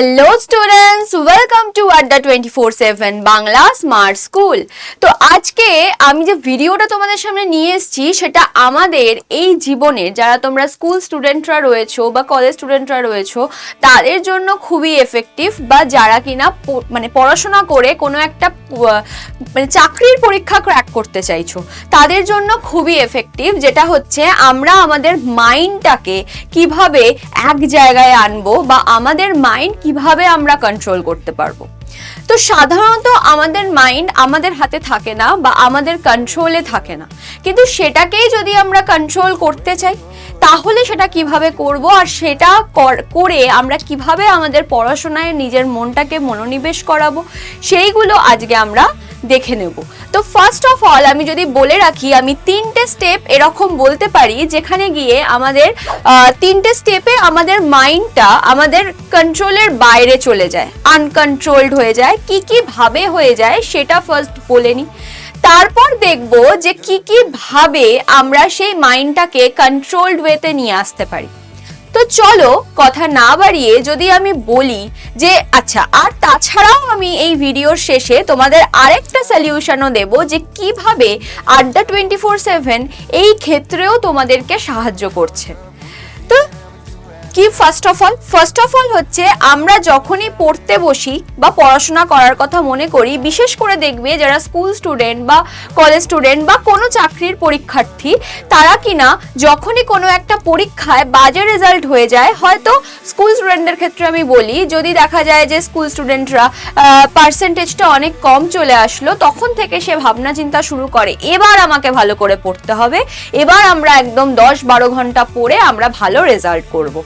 Hello students welcome to Adda twenty four seven Bangla smart school তো আজকে আমি যে ভিডিওটা তোমাদের সামনে নিয়ে এসেছি, সেটা আমাদের এই জীবনের যারা তোমরা স্কুল স্টুডেন্টরা রয়েছো বা কলেজ স্টুডেন্টরা রয়েছো, তাদের জন্য খুবই এফেক্টিভ বা যারা কিনা মানে পড়াশোনা করে কোনো একটা মানে চাকরির পরীক্ষা ক্র্যাক করতে চাইছো, তাদের জন্য খুবই এফেক্টিভ যেটা হচ্ছে আমরা আমাদের মাইন্ডটাকে কীভাবে এক জায়গায় আনব বা আমাদের মাইন্ড কীভাবে আমরা কন্ট্রোল করতে পারব? তো সাধারণত আমাদের মাইন্ড আমাদের হাতে থাকে না বা আমাদের কন্ট্রোলে থাকে না। কিন্তু সেটাকেই যদি আমরা কন্ট্রোল করতে চাই, তাহলে সেটা কীভাবে করব আর সেটা কর- আমরা কীভাবে আমাদের পড়াশোনায় নিজের মনটাকে মনোনিবেশ করাবো, সেইগুলো আজকে আমরা দেখে নেব। তো ফার্স্ট অফ অল আমি যদি বলে রাখি, আমি তিনটে স্টেপ এরকম বলতে পারি, যেখানে গিয়ে আমাদের তিনটে স্টেপে আমাদের মাইন্ডটা আমাদের কন্ট্রোলের বাইরে চলে যায় আনকন্ট্রোলড হয়ে যায় কি কি ভাবে হয়ে যায় সেটা ফার্স্ট বলে নিই তারপর দেখব যে কি কি ভাবে আমরা সেই মাইন্ডটাকে কন্ট্রোলড ওয়েতে নিয়ে আসতে পারি। তো চলো কথা না বাড়িয়ে যদি আমি বলি যে আচ্ছা আর তাছাড়াও আমি এই ভিডিওর শেষে তোমাদের আরেকটা সলিউশনও দেব যে কীভাবে আড্ডা টোয়েন্টি ফোর সেভেন এই ক্ষেত্রেও তোমাদেরকে সাহায্য করছে। তো কি first of all first of all হচ্ছে, আমরা যখনই পড়তে বসি বা পড়াশোনা করার কথা মনে করি, বিশেষ করে দেখবে যারা স্কুল স্টুডেন্ট বা কলেজ স্টুডেন্ট বা কোনো চাকরির পরীক্ষার্থী, তারা কিনা যখনই কোনো একটা পরীক্ষায় বাজে রেজাল্ট হয়ে যায়, হয়তো স্কুল স্টুডেন্টদের ক্ষেত্রে আমি বলি, যদি দেখা যায় যে স্কুল স্টুডেন্টরা পার্সেন্টেজটা অনেক কম চলে আসলো, তখন থেকে সে ভাবনা চিন্তা শুরু করে, এবার আমাকে ভালো করে পড়তে হবে, এবার আমরা একদম দশ বারো ঘণ্টা পড়ে আমরা ভালো রেজাল্ট করব।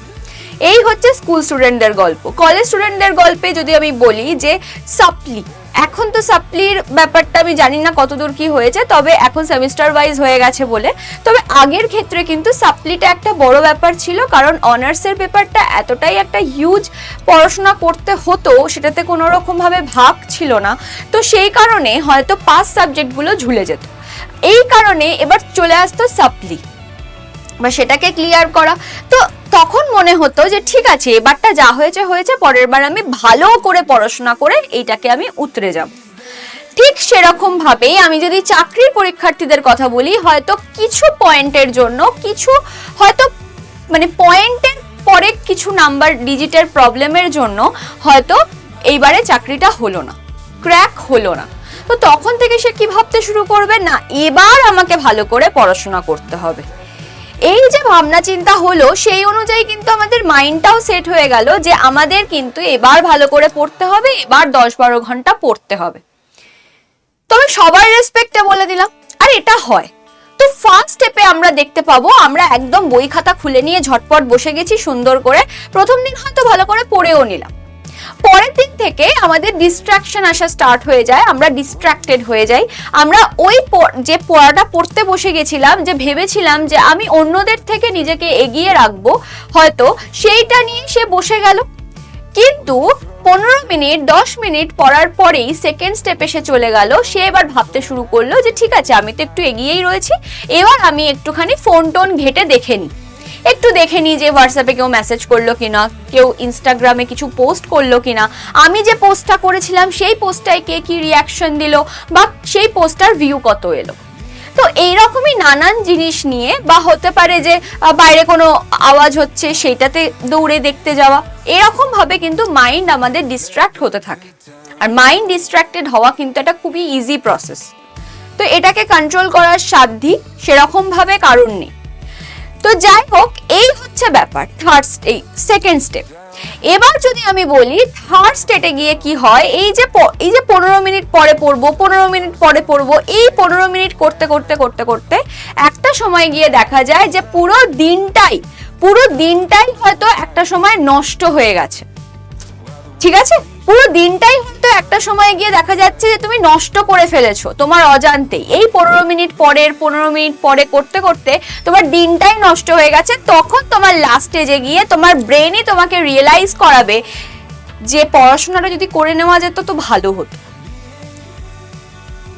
এই হচ্ছে স্কুল স্টুডেন্টদের গল্প। কলেজ স্টুডেন্টদের গল্পে যদি আমি বলি যে সাপ্লি এখন তো সাপ্লির ব্যাপারটা আমি জানি না কতদূর কি হয়েছে, তবে এখন সেমিস্টার ওয়াইজ হয়ে গেছে বলে। তবে আগের ক্ষেত্রে কিন্তু সাপ্লিটা একটা বড় ব্যাপার ছিল, কারণ অনার্সের পেপারটা এতটাই একটা হিউজ পড়াশোনা করতে হতো, সেটাতে কোনো রকমভাবে ভাগ ছিল না। তো সেই কারণে হয়তো পাস সাবজেক্টগুলো ঝুলে যেত। এই কারণে এবার চলে আসতো সাপ্লি বা সেটাকে ক্লিয়ার করা। তো তখন মনে হতো যে ঠিক আছে, এবারটা যা হয়েছে হয়েছে পরের বার আমি ভালো করে পড়াশোনা করে এইটাকে আমি উতরে যাব। ঠিক সেরকম ভাবেই আমি যদি চাকরির পরীক্ষার্থীদের কথা বলি, হয়তো কিছু পয়েন্টের জন্য, কিছু হয়তো মানে পয়েন্টের পরে কিছু নাম্বার ডিজিটের প্রবলেমের জন্য হয়তো এইবারে চাকরিটা হলো না, ক্র্যাক হলো না। তো তখন থেকে সে কি ভাবতে শুরু করবে? না, এবার আমাকে ভালো করে পড়াশোনা করতে হবে। এই যে ভাবনা চিন্তা হলো, সেই অনুযায়ী কিন্তু আমাদের মাইন্ডটাও সেট হয়ে গেল যে আমাদের কিন্তু এবার ভালো করে পড়তে হবে, এবার দশ বারো ঘণ্টা পড়তে হবে। তবে সবার রেসপেক্টে বলে দিলাম, আর এটা হয়। তো ফার্স্ট স্টেপে আমরা দেখতে পাবো, আমরা একদম বই খাতা খুলে নিয়ে ঝটপট বসে গেছি সুন্দর করে। প্রথম দিন হয়তো ভালো করে পড়েও নিলাম। পরের দিন থেকে আমাদের ডিস্ট্রাকশন আসা স্টার্ট হয়ে যায়, আমরা ডিস্ট্রাক্টেড হয়ে যাই। আমরা ওই যে পড়াটা পড়তে বসে গেছিলাম, যে ভেবেছিলাম যে আমি অন্যদের থেকে নিজেকে এগিয়ে রাখব, হয়তো সেইটা নিয়ে সে বসে গেল। কিন্তু পনেরো মিনিট, দশ মিনিট পড়ার পরেই সেকেন্ড স্টেপে সে চলে গেল। সে এবার ভাবতে শুরু করল যে, ঠিক আছে, আমি তো একটু এগিয়েই রয়েছি। এবার আমি একটুখানি ফোন টোন ঘেটে দেখে নিই। একটু দেখে নিই যে হোয়াটসঅ্যাপে কেউ মেসেজ করল কিনা, কেউ ইনস্টাগ্রামে কিছু পোস্ট করল কিনা। আমি যে পোস্টটা করেছিলাম, সেই পোস্টটায় কে কি রিয়াকশন দিল বা সেই পোস্টটার ভিউ কত এলো। তো এইরকমই নানান জিনিস নিয়ে বা হতে পারে যে বাইরে কোনো আওয়াজ হচ্ছে, সেইটাতে দৌড়ে দেখতে যাওয়া, এরকম ভাবে কিন্তু মাইন্ড আমাদের ডিস্ট্র্যাক্ট হতে থাকে। আর মাইন্ড ডিস্ট্র্যাক্টেড হওয়া কিন্তু একটা খুবই ইজি প্রসেস তো এটাকে কন্ট্রোল করার সাধ্যি সেরকম ভাবে কারণ নেই। তো যাই হোক, এই হচ্ছে ব্যাপার থার্ড এই সেকেন্ড স্টেপ এবার যদি আমি বলি থার্ড স্টেটে গিয়ে কি হয়? এই যে এই যে পনেরো মিনিট পরে পড়ব, পনেরো মিনিট পরে পড়ব, এই পনেরো মিনিট করতে করতে করতে করতে একটা সময় গিয়ে দেখা যায় যে পুরো দিনটাই পুরো দিনটাই হয়তো একটা সময় নষ্ট হয়ে গেছে। ঠিক আছে? পুরো দিনটাই হয়তো একটা সময় গিয়ে দেখা যাচ্ছে যে তুমি নষ্ট করে ফেলেছো, তোমার অজান্তেই। এই পনেরো মিনিট পরের, পনেরো মিনিট পরে করতে করতে তোমার দিনটাই নষ্ট হয়ে গেছে, তখন তোমার লাস্ট স্টেজে গিয়ে তোমার ব্রেনই তোমাকে রিয়েলাইজ করাবে যে পড়াশোনাটা যদি করে নেওয়া যেত তো ভালো হতো।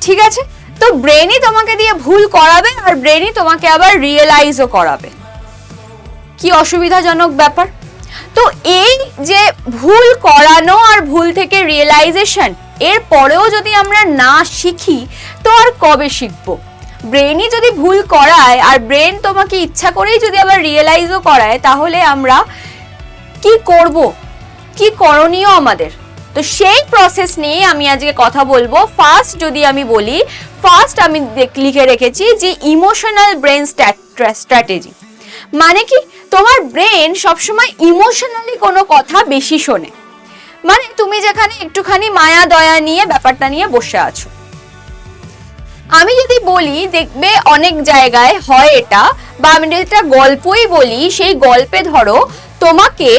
ঠিক আছে? তো ব্রেনই তোমাকে দিয়ে ভুল করাবে আর ব্রেনই তোমাকে আবার রিয়েলাইজও করাবে। কি অসুবিধাজনক ব্যাপার? তো এই যে ভুল করানো আর ভুল থেকে রিয়েলাইজেশন এর পরেও যদি আমরা না শিখি, তো আর কবে শিখব? ব্রেনই যদি ভুল করায়, আর ব্রেন তোমাকে ইচ্ছা করেই যদি আবার রিয়েলাইজও করায়, তাহলে আমরা কি করব? কি করণীয় আমাদের? তো সেই প্রসেস নিয়ে আমি আজকে কথা বলব। ফার্স্ট যদি আমি বলি ফার্স্ট আমি লিখে রেখেছি যে ইমোশনাল ব্রেন স্ট্র্যাটেজি মানে কি? তোমার ব্রেন সবসময় ইমোশনালি কোনো কথা বেশি শোনে। মানে তুমি যেখানে একটুখানি মায়া, দয়া নিয়ে, ব্যাপারটা নিয়ে বসে আছো। আমি যদি বলি, দেখবে অনেক জায়গায় হয় এটা, বা আমি যদি একটা গল্পই বলি, সেই গল্পে ধরো তোমাকে,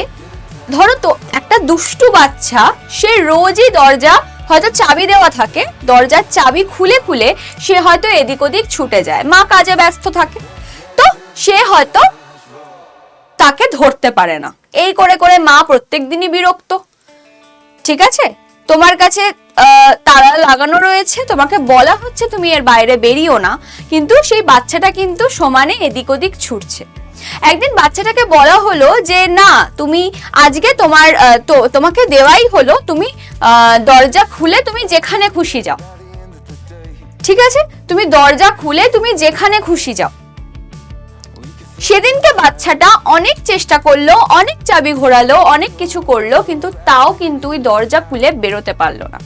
ধরো তো একটা দুষ্টু বাচ্চা, সে রোজই দরজা, হয়তো চাবি দেওয়া থাকে, দরজার চাবি খুলে খুলে সে হয়তো এদিক ওদিক ছুটে যায়। মা কাজে ব্যস্ত থাকে। তো সে হয়তো তাকে ধরতে পারে না। এই করে করে মা প্রত্যেক দিনই বিরক্ত। ঠিক আছে? তোমার কাছে তালা লাগানো রয়েছে, তোমাকে বলা হচ্ছে তুমি এর বাইরে বেরিও না, কিন্তু সেই বাচ্চাটা কিন্তু সমানে এদিক ওদিক ছুটছে। একদিন বাচ্চাটাকে বলা হলো যে, না, তুমি আজকে তোমার তো, তোমাকে দেওয়াই হলো, তুমি দরজা খুলে তুমি যেখানে খুশি যাও। ঠিক আছে? তুমি দরজা খুলে তুমি যেখানে খুশি যাও। সেদিনকে বাচ্চাটা অনেক চেষ্টা করল, অনেক চাবি ঘোরালো, অনেক কিছু করল, কিন্তু তাও কিন্তু ওই দরজা খুলে বেরোতে পারল না।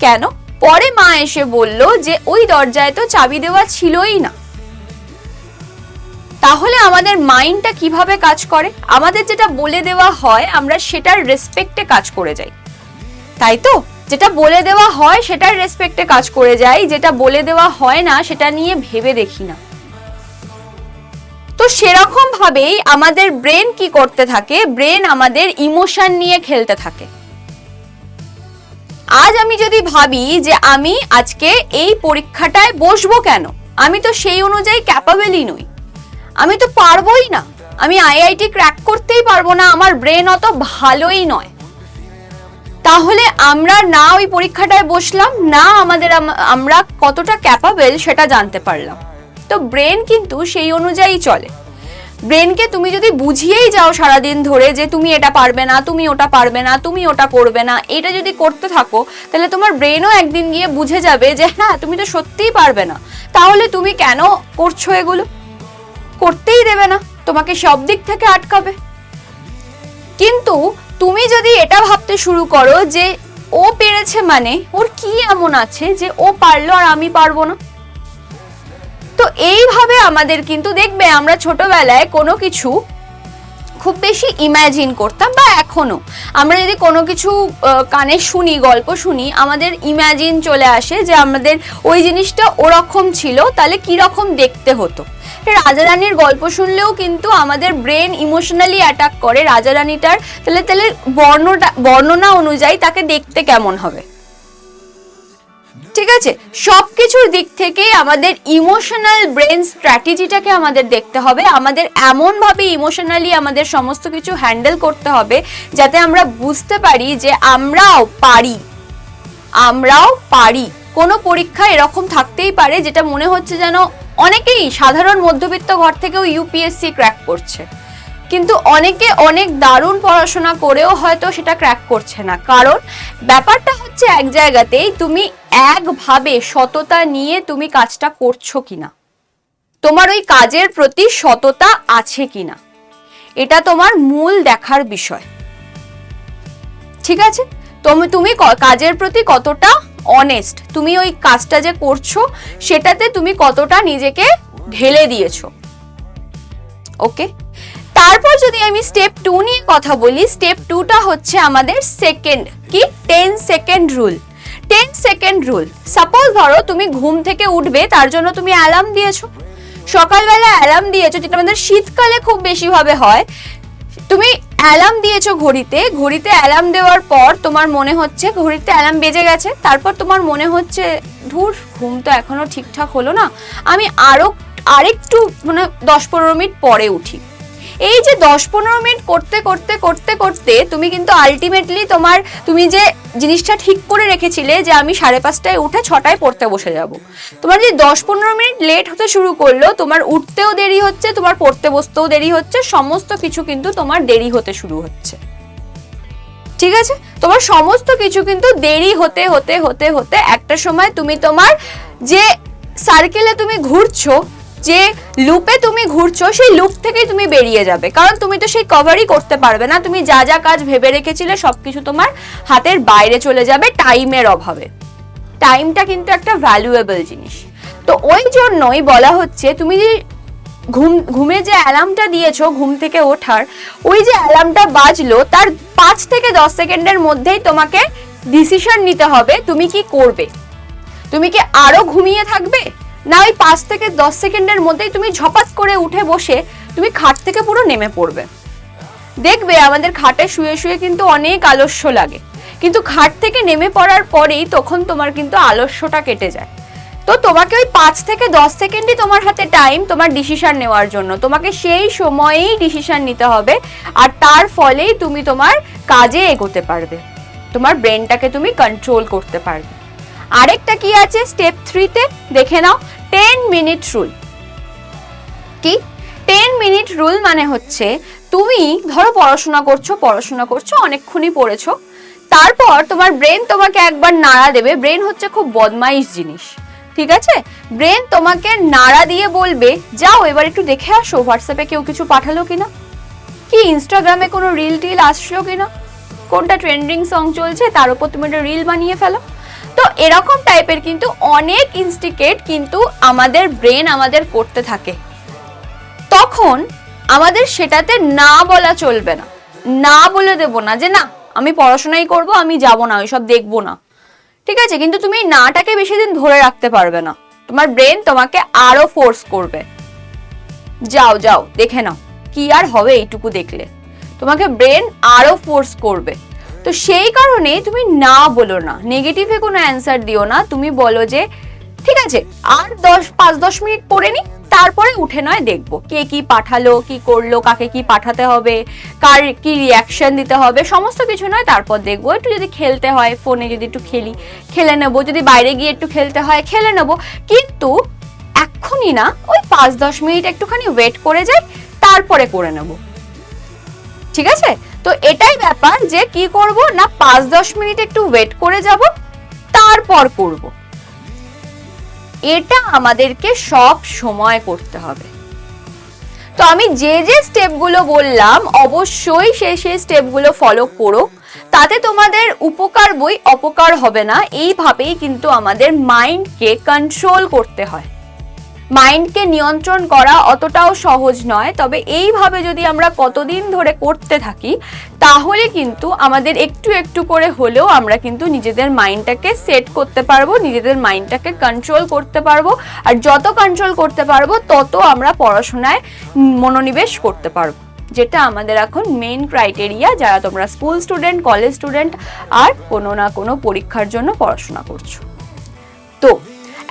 কেন? পরে মা এসে বলল যে ওই দরজায় তো চাবি দেওয়া ছিলই না। তাহলে আমাদের মাইন্ডটা কীভাবে কাজ করে? আমাদের যেটা বলে দেওয়া হয়, আমরা সেটার রেসপেক্টে কাজ করে যাই। তাই তো? যেটা বলে দেওয়া হয়, সেটার রেসপেক্টে কাজ করে যাই, যেটা বলে দেওয়া হয় না, সেটা নিয়ে ভেবে দেখি না। তো সেরকম ভাবেই আমাদের ব্রেন কি করতে থাকে? ব্রেন আমাদের ইমোশন নিয়ে খেলতে থাকে। আজ আমি যদি ভাবি যে আমি আজকে এই পরীক্ষাটায় বসবো কেন? আমি তো সেই অনুযায়ী ক্যাপাবেলই নই। আমি তো পারবোই না। আমি আইআইটি ক্র্যাক করতেই পারব না, আমার ব্রেন অত ভালোই নয়। তাহলে আমরা না ওই পরীক্ষাটায় বসলাম, না আমাদের আমরা কতটা ক্যাপাবেল সেটা জানতে পারলাম। তো ব্রেন কিন্তু সেই অনুযায়ী চলে। ব্রেনকে তুমি যদি বুঝিয়েই যাও সারাদিন ধরে যে তুমি এটা পারবে না, তুমি ওটা পারবে না, তুমি ওটা করবে না, এটা যদি করতে থাকো, তাহলে তোমার ব্রেনও একদিন গিয়ে বুঝে যাবে যে হ্যাঁ তুমি তো সত্যিই পারবে না। তাহলে তুমি কেন করছ এগুলো? করতেই দেবে না, তোমাকে সব দিক থেকে আটকাবে। কিন্তু তুমি যদি এটা ভাবতে শুরু করো যে ও পেরেছে মানে ওর কি এমন আছে যে ও পারল আর আমি পারব না? তো এইভাবে আমাদের কিন্তু দেখবে আমরা ছোটবেলায় কোনো কিছু খুব বেশি ইমাজিন করতাম বা এখনও। আমরা যদি কোনো কিছু কানে শুনি, গল্প শুনি, আমাদের ইমাজিন চলে আসে যে আমাদের ওই জিনিসটা ওরকম ছিল, তাহলে কি রকম দেখতে হতো। রাজা রানীর গল্প শুনলেও কিন্তু আমাদের ব্রেন ইমোশনালি অ্যাটাক করে রাজা রানীটার তাহলে তাহলে বর্ণটা, বর্ণনা অনুযায়ী তাকে দেখতে কেমন হবে। ঠিক আছে? সব কিছুর দিক থেকে আমাদের ইমোশনাল ব্রেন স্ট্র্যাটেজিটাকে আমাদের দেখতে হবে। আমাদের এমনভাবে ইমোশনালি আমাদের সমস্ত কিছু হ্যান্ডেল করতে হবে যাতে আমরা বুঝতে পারি যে আমরাও পারি। আমরাও পারি। কোনো পরীক্ষা এরকম থাকতেই পারে যেটা মনে হচ্ছে যেন অনেকেই সাধারণ মধ্যবিত্ত ঘর থেকেও ইউপিএসসি ক্র্যাক করছে। কিন্তু অনেকে অনেক দারুণ পড়াশোনা করেও হয়তো সেটা ক্র্যাক করছে না। কারণ ব্যাপারটা হচ্ছে এক জায়গাতেই তুমি একভাবে সততা নিয়ে তুমি কাজটা করছ কিনা। তোমার ওই কাজের প্রতি সততা আছে কিনা। এটা তোমার মূল দেখার বিষয়। ঠিক আছে? তুমি তুমি কাজের প্রতি কতটা অনেস্ট তুমি ওই কাজটা যে করছ, সেটাতে তুমি কতটা নিজেকে ঢেলে দিয়েছ। ওকে তারপর যদি আমি স্টেপ টু নিয়ে কথা বলি স্টেপ টুটা হচ্ছে আমাদের সেকেন্ড কি? Ten second rule ten second rule suppose ধরো তুমি ঘুম থেকে উঠবে, তার জন্য তুমি অ্যালার্ম দিয়েছ। সকালবেলা অ্যালার্ম দিয়েছ, যেটা আমাদের শীতকালে খুব বেশিভাবে হয়। তুমি অ্যালার্ম দিয়েছ ঘড়িতে ঘড়িতে অ্যালার্ম দেওয়ার পর তোমার মনে হচ্ছে, ঘড়িতে অ্যালার্ম বেজে গেছে, তারপর তোমার মনে হচ্ছে, ধুর, ঘুম তো এখনও ঠিকঠাক হলো না। আমি আরও, আরেকটু মানে দশ পনেরো মিনিট পরে উঠি। এই যে দশ পনেরো মিনিট করতে করতে করতে করতে তুমি কিন্তু আলটিমেটলি তোমার, তুমি যে জিনিসটা ঠিক করে রেখেছিলে যে আমি সাড়ে পাঁচটায় উঠে ছটায় পড়তে বসে যাব। তোমার যে দশ পনেরো মিনিট লেট হতে শুরু করল, তোমার উঠতেও দেরি হচ্ছে, তোমার পড়তে বসতেও দেরি হচ্ছে, সমস্ত কিছু কিন্তু তোমার দেরি হতে শুরু হচ্ছে। ঠিক আছে? তোমার সমস্ত কিছু কিন্তু দেরি হতে হতে হতে হতে একটা সময় তুমি তোমার যে সার্কেলে তুমি ঘুরছো যে লুপে তুমি ঘুরছো, সেই লুপ থেকেই তুমি বেরিয়ে যাবে। কারণ তুমি তো সেই কভারই করতে পারবে না। তুমি যা যা কাজ ভেবে রেখেছিলে সব কিছু তোমার হাতের বাইরে চলে যাবে টাইমের অভাবে। টাইমটা কিন্তু একটা ভ্যালুয়েবল জিনিস। তো ওই জন্যই বলা হচ্ছে, তুমি যে ঘুম, ঘুমে যে অ্যালার্মটা দিয়েছ ঘুম থেকে ওঠার, ওই যে অ্যালার্মটা বাজলো, তার পাঁচ থেকে দশ সেকেন্ডের মধ্যেই তোমাকে ডিসিশন নিতে হবে, তুমি কি করবে? তুমি কি আরও ঘুমিয়ে থাকবে? না, ওই পাঁচ থেকে দশ সেকেন্ডের মধ্যেই তুমি ঝপাস করে উঠে বসে তুমি খাট থেকে পুরো নেমে পড়বে। দেখবে আমাদের খাটে শুয়ে শুয়ে কিন্তু অনেক আলস্য লাগে। কিন্তু খাট থেকে নেমে পড়ার পরেই তখন তোমার কিন্তু আলস্যটা কেটে যায়। তো তোমাকে ওই পাঁচ থেকে দশ সেকেন্ডই তোমার হাতে টাইম তোমার ডিসিশন নেওয়ার জন্য। তোমাকে সেই সময়েই ডিসিশন নিতে হবে আর তার ফলেই তুমি তোমার কাজে এগোতে পারবে। তোমার ব্রেনটাকে তুমি কন্ট্রোল করতে পারবে। আরেকটা কি আছে? স্টেপ থ্রিতে দেখে নাও। টেন মিনিট রুল কি? টেন মিনিট রুল মানে হচ্ছে তুমি ধরো পড়াশোনা করছ পড়াশোনা করছ, অনেকক্ষণই পড়েছো। তারপর তোমার ব্রেন তোমাকে একবার নাড়া দেবে। ব্রেন হচ্ছে খুব বদমাইশ জিনিস। ঠিক আছে? ব্রেন তোমাকে নাড়া দিয়ে বলবে, যাও এবার একটু দেখে আসো হোয়াটসঅ্যাপে কেউ কিছু পাঠালো কিনা? কি ইনস্টাগ্রামে কোনো রিল টিল আসলো কিনা? কোনটা ট্রেন্ডিং সং চলছে, তার উপর তুমি একটা রিল বানিয়ে ফেলো। তো এরকম টাইপের কিন্তু অনেক ইনস্টিকেট কিন্তু আমাদের ব্রেন আমাদের করতে থাকে। তখন আমাদের সেটাতে না বলা চলবে না। না বলে দেব না যে, না, আমি পড়াশোনাই করব, আমি যাব না, ওইসব দেখব না। ঠিক আছে? কিন্তু তুমি নাটাকে বেশি দিন ধরে রাখতে পারবে না। তোমার ব্রেন তোমাকে আরও ফোর্স করবে। যাও যাও, দেখে নাও, কি আর হবে এইটুকু দেখলে? তোমাকে ব্রেন আরও ফোর্স করবে। তো সেই কারণে তুমি না বলো না। নেগেটিভে কোনো অ্যান্সার দিও না। তুমি বলো যে, ঠিক আছে, আর দশ, পাঁচ, দশ মিনিট পড়ে নি তারপরে উঠে নয় দেখব। কে কি পাঠালো, কি করল, কাকে কি পাঠাতে হবে, কার কি রিয়াকশন দিতে হবে, সমস্ত কিছু নয়, তারপর দেখব। একটু যদি খেলতে হয় ফোনে যদি একটু খেলি, খেলে নেব। যদি বাইরে গিয়ে একটু খেলতে হয়, খেলে নেব। কিন্তু এক্ষুনি না, ওই পাঁচ, দশ মিনিট একটুখানি ওয়েট করে যাই, তারপরে করে নেব। ঠিক আছে? তো এটাই ব্যাপার যে কি করব না পাঁচ দশ মিনিট একটু ওয়েট করে যাব, তারপর করব। এটা আমাদেরকে সব সময় করতে হবে। তো আমি যে যে স্টেপগুলো বললাম, অবশ্যই সেই সেই স্টেপগুলো ফলো করো তাতে তোমাদের উপকার বই, অপকার হবে না। এইভাবেই কিন্তু আমাদের মাইন্ডকে কন্ট্রোল করতে হয়। মাইন্ডকে নিয়ন্ত্রণ করা অতটাও সহজ নয়। তবে এইভাবে যদি আমরা কতদিন ধরে করতে থাকি, তাহলে কিন্তু আমাদের একটু একটু করে হলেও আমরা কিন্তু নিজেদের মাইন্ডটাকে সেট করতে পারব, নিজেদের মাইন্ডটাকে কন্ট্রোল করতে পারব। আর যত কন্ট্রোল করতে পারব, তত আমরা পড়াশোনায় মনোনিবেশ করতে পারব। যেটা আমাদের এখন মেইন ক্রাইটেরিয়া, যারা তোমরা স্কুল স্টুডেন্ট, কলেজ স্টুডেন্ট আর কোনো না কোনো পরীক্ষার জন্য পড়াশোনা করছ। তো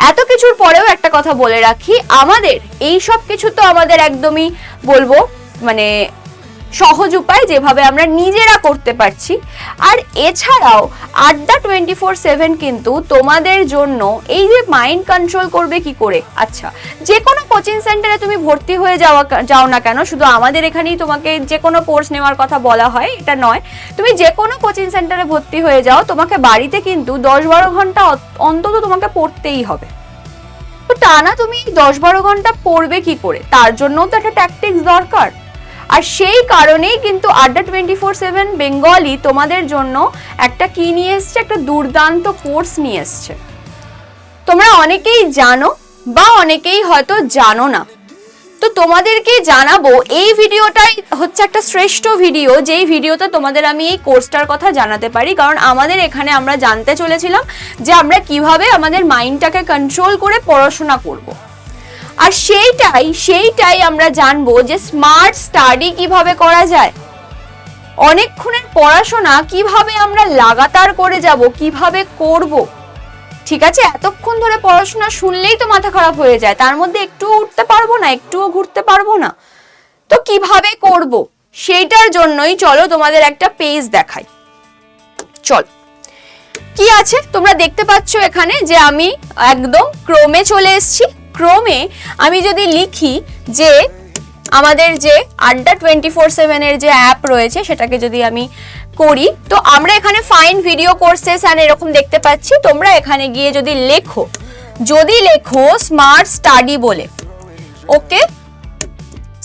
এত কিছুর পরেও একটা কথা বলে রাখি, আমাদের, এই সব কিছু তো আমাদের একদমই বলব মানে সহজ উপায় যেভাবে আমরা নিজেরা করতে পারছি। আর এছাড়াও আড্ডা টোয়েন্টি ফোর সেভেন কিন্তু তোমাদের জন্য এই যে মাইন্ড কন্ট্রোল করবে কি করে? আচ্ছা যে কোনো কোচিং সেন্টারে তুমি ভর্তি হয়ে যাওয়া যাও না কেন, শুধু আমাদের এখানেই তোমাকে যে কোনো কোর্স নেওয়ার কথা বলা হয়, এটা নয়। তুমি যে কোনো কোচিং সেন্টারে ভর্তি হয়ে যাও, তোমাকে বাড়িতে কিন্তু দশ বারো ঘণ্টা অন্তত তোমাকে পড়তেই হবে। তো টানা তুমি দশ বারো ঘণ্টা পড়বে কি করে? তার জন্যও তো একটা ট্যাকটিক্স দরকার। আর সেই কারণেই কিন্তু আড্ডা টোয়েন্টি ফোর সেভেন বেঙ্গলি তোমাদের জন্য একটা কি নিয়ে এসছে? একটা দুর্দান্ত কোর্স নিয়ে এসছে। তোমরা অনেকেই জানো বা অনেকেই হয়তো জানো না। তো তোমাদেরকে জানাব, এই ভিডিওটাই হচ্ছে একটা শ্রেষ্ঠ ভিডিও, যেই ভিডিওতে তোমাদের আমি এই কোর্সটার কথা জানাতে পারি। কারণ আমাদের এখানে আমরা জানতে চলেছিলাম যে আমরা কীভাবে আমাদের মাইন্ডটাকে কন্ট্রোল করে পড়াশোনা করব। আর সেইটাই সেইটাই আমরা জানব যে স্মার্ট স্টাডি কীভাবে করা যায়। অনেকক্ষণের পড়াশোনা কীভাবে আমরা লাগাতার করে যাব, কীভাবে করব। ঠিক আছে? এতক্ষণ ধরে পড়াশোনা শুনলেই তো মাথা খারাপ হয়ে যায়। তার মধ্যে একটুও উঠতে পারব না, একটুও ঘুরতে পারব না। তো কীভাবে করব? সেইটার জন্যই চলো তোমাদের একটা পেজ দেখাই। চল। কি আছে? তোমরা দেখতে পাচ্ছ এখানে যে আমি একদম ক্রোমে চলে এসেছি। ক্রোমে আমি যদি লিখি যে আমাদের যে আড্ডা টোয়েন্টি ফোর সেভেনের যে অ্যাপ রয়েছে, সেটাকে যদি আমি করি, তো আমরা এখানে ফাইন ভিডিও কোর্সেস অ্যান্ড এরকম দেখতে পাচ্ছি। তোমরা এখানে গিয়ে যদি লেখো যদি লেখো স্মার্ট স্টাডি বলে, ওকে?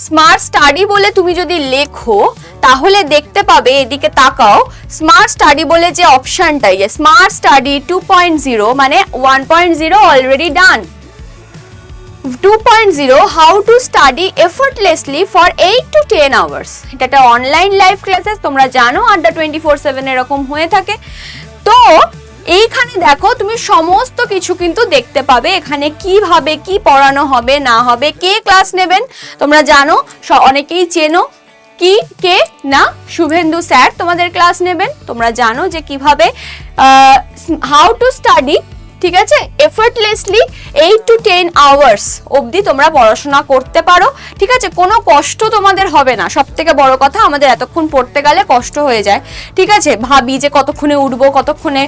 স্মার্ট স্টাডি বলে তুমি যদি লেখো, তাহলে দেখতে পাবে, এদিকে তাকাও স্মার্ট স্টাডি বলে যে অপশনটা ইয়ে smart study two point zero মানে one point zero already done two point zero how to study effortlessly for eight to ten hours এটা একটা অনলাইন লাইভ ক্লাসেস তোমরা জানো আড্ডা টোয়েন্টি ফোর সেভেন এরকম হয়ে থাকে। তো এইখানে দেখো, তুমি সমস্ত কিছু কিন্তু দেখতে পাবে। এখানে কীভাবে কি পড়ানো হবে, না হবে, কে ক্লাস নেবেন? তোমরা জানো অনেকেই চেনো। কি, কে, না, শুভেন্দু স্যার তোমাদের ক্লাস নেবেন। তোমরা জানো যে কীভাবে হাউ টু স্টাডি ঠিক আছে? Effortlessly eight to ten hours অবধি তোমরা পড়াশোনা করতে পারো, ঠিক আছে? কোনো কষ্ট তোমাদের হবে না। সব থেকে বড় কথা, আমাদের এতক্ষণ পড়তে গেলে কষ্ট হয়ে যায়। ঠিক আছে? ভাবি যে কতক্ষণে উঠবো, কতক্ষণে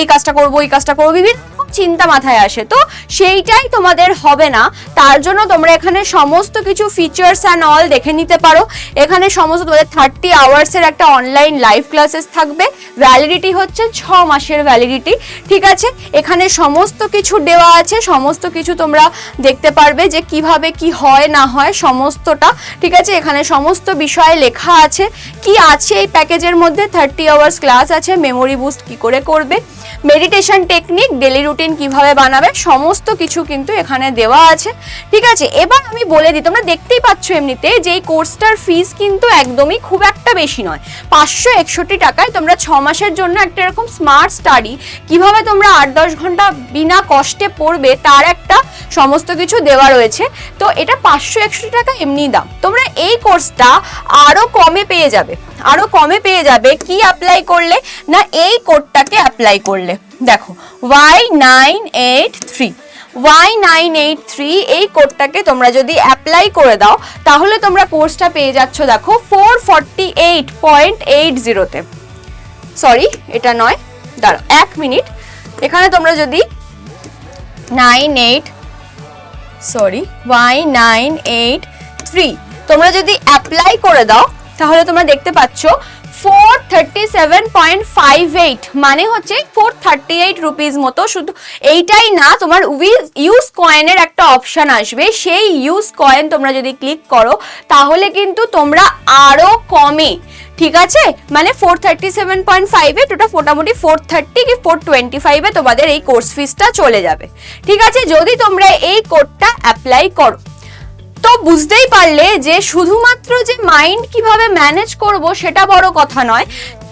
এই কাজটা করব, এই কাজটা করব, বিভিন্ন চিন্তা মাথায় আসে। তো সেইটাই তোমাদের হবে না। তার জন্য তোমরা এখানে সমস্ত কিছু ফিচার্স অ্যান্ড অল দেখে নিতে পারো। এখানে সমস্ত তোমাদের থার্টি আওয়ার্সের একটা অনলাইন লাইভ ক্লাসেস থাকবে। ভ্যালিডিটি হচ্ছে ছ মাসের ভ্যালিডিটি ঠিক আছে? এখানে সমস্ত কিছু দেওয়া আছে, সমস্ত কিছু তোমরা দেখতে পারবে যে কীভাবে কি হয়, না হয়, সমস্তটা, ঠিক আছে? এখানে সমস্ত বিষয়ে লেখা আছে। কি আছে এই প্যাকেজের মধ্যে? থার্টি আওয়ার্স ক্লাস আছে। মেমোরি বুস্ট কি করে করবে? মেডিটেশন টেকনিক ডেলি রুটিন কীভাবে বানাবে, সমস্ত কিছু কিন্তু এখানে দেওয়া আছে। ঠিক আছে, এবার আমি বলে দিই, তোমরা দেখতেই পাচ্ছ এমনিতে যে এই কোর্সটার ফিস কিন্তু একদমই খুব একটা বেশি নয়। পাঁচশো একষট্টি টাকায় তোমরা ছ মাসের জন্য একটা এরকম স্মার্ট স্টাডি কীভাবে তোমরা আট দশ ঘণ্টা বিনা কষ্টে পড়বে, তার একটা সমস্ত কিছু দেওয়া রয়েছে। তো এটা পাঁচশো একষট্টি টাকা এমনি দাম। তোমরা এই কোর্সটা আরও কমে পেয়ে যাবে। আরও কমে পেয়ে যাবে। কি অ্যাপ্লাই করলে? না এই কোডটাকে অ্যাপ্লাই করলে। দেখো Y nine eight three Y nine eight three এই কোডটাকে তোমরা যদি অ্যাপ্লাই করে দাও, তাহলে তোমরা কোর্সটা পেয়ে যাচ্ছ, দেখো four forty eight point eight জিরোতে সরি এটা নয়। দাঁড়াও, এক মিনিট। এখানে তোমরা যদি nine eight sorry Y nine eight three তোমরা যদি অ্যাপ্লাই করে দাও তাহলে তোমরা দেখতে পাচ্ছ four thirty seven point five eight মানে হচ্ছে ফোর থার্টি এইট রুপিস মতো। শুধু এইটাই না, তোমার ইউজ কয়েনের একটা অপশান আসবে। সেই ইউজ কয়েন তোমরা যদি ক্লিক করো, তাহলে কিন্তু তোমরা আরও কমে। ঠিক আছে? মানে ফোর থার্টি সেভেন পয়েন্ট ফাইভে ওটা মোটামুটি ফোর থার্টি কি ফোর টোয়েন্টি ফাইভে তোমাদের এই কোর্স ফিসটা চলে যাবে। ঠিক আছে? যদি তোমরা এই কোডটা অ্যাপ্লাই করো তো বুঝতেই পারলে যে শুধুমাত্র যে মাইন্ড কীভাবে ম্যানেজ করব সেটা বড় কথা নয়।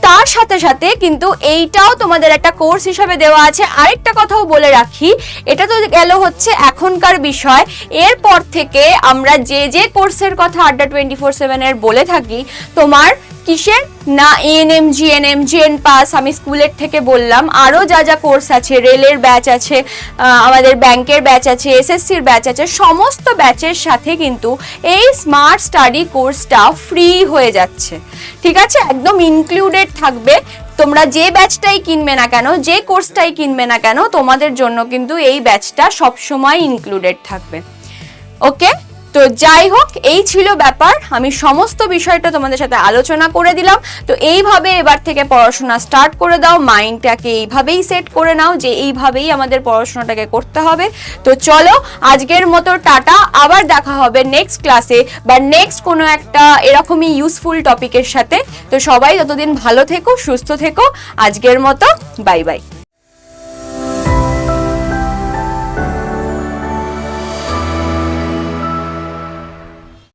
তার সাথে সাথে কিন্তু এইটাও তোমাদের একটা কোর্স হিসাবে দেওয়া আছে। আরেকটা কথাও বলে রাখি, এটা তো গেল হচ্ছে এখনকার বিষয়। এরপর থেকে আমরা যে যে কোর্সের কথা আড্ডা টোয়েন্টি ফোর সেভেনের বলে থাকি, তোমার কিসের? না এএনএম জিএনএম জিএন পাস আমি স্কুলের থেকে বললাম। আরও যা যা কোর্স আছে রেলের ব্যাচ আছে আমাদের ব্যাংকের ব্যাচ আছে এসএসসির ব্যাচ আছে, সমস্ত ব্যাচের সাথে কিন্তু এই স্মার্ট স্টাডি কোর্সটা ফ্রি হয়ে যাচ্ছে। ঠিক আছে? একদম ইনক্লুডেড থাকবে। তোমরা যে ব্যাচটাই কিনবে না কেন, যে কোর্সটাই কিনবে না কেন, তোমাদের জন্য কিন্তু এই ব্যাচটা সবসময় ইনক্লুডেড থাকবে। ওকে তো যাই হোক, এই ছিল ব্যাপার। আমি সমস্ত বিষয়টা তোমাদের সাথে আলোচনা করে দিলাম। তো এইভাবে এবার থেকে পড়াশোনা স্টার্ট করে দাও। মাইন্ডটাকে এইভাবেই সেট করে নাও যে এইভাবেই আমাদের পড়াশোনাটাকে করতে হবে। তো চলো, আজকের মতো টাটা। আবার দেখা হবে নেক্সট ক্লাসে বা নেক্সট কোনো একটা এরকমই ইউজফুল টপিকের সাথে। তো সবাই যতদিন ভালো থেকো, সুস্থ থেকো। আজকের মতো বাই বাই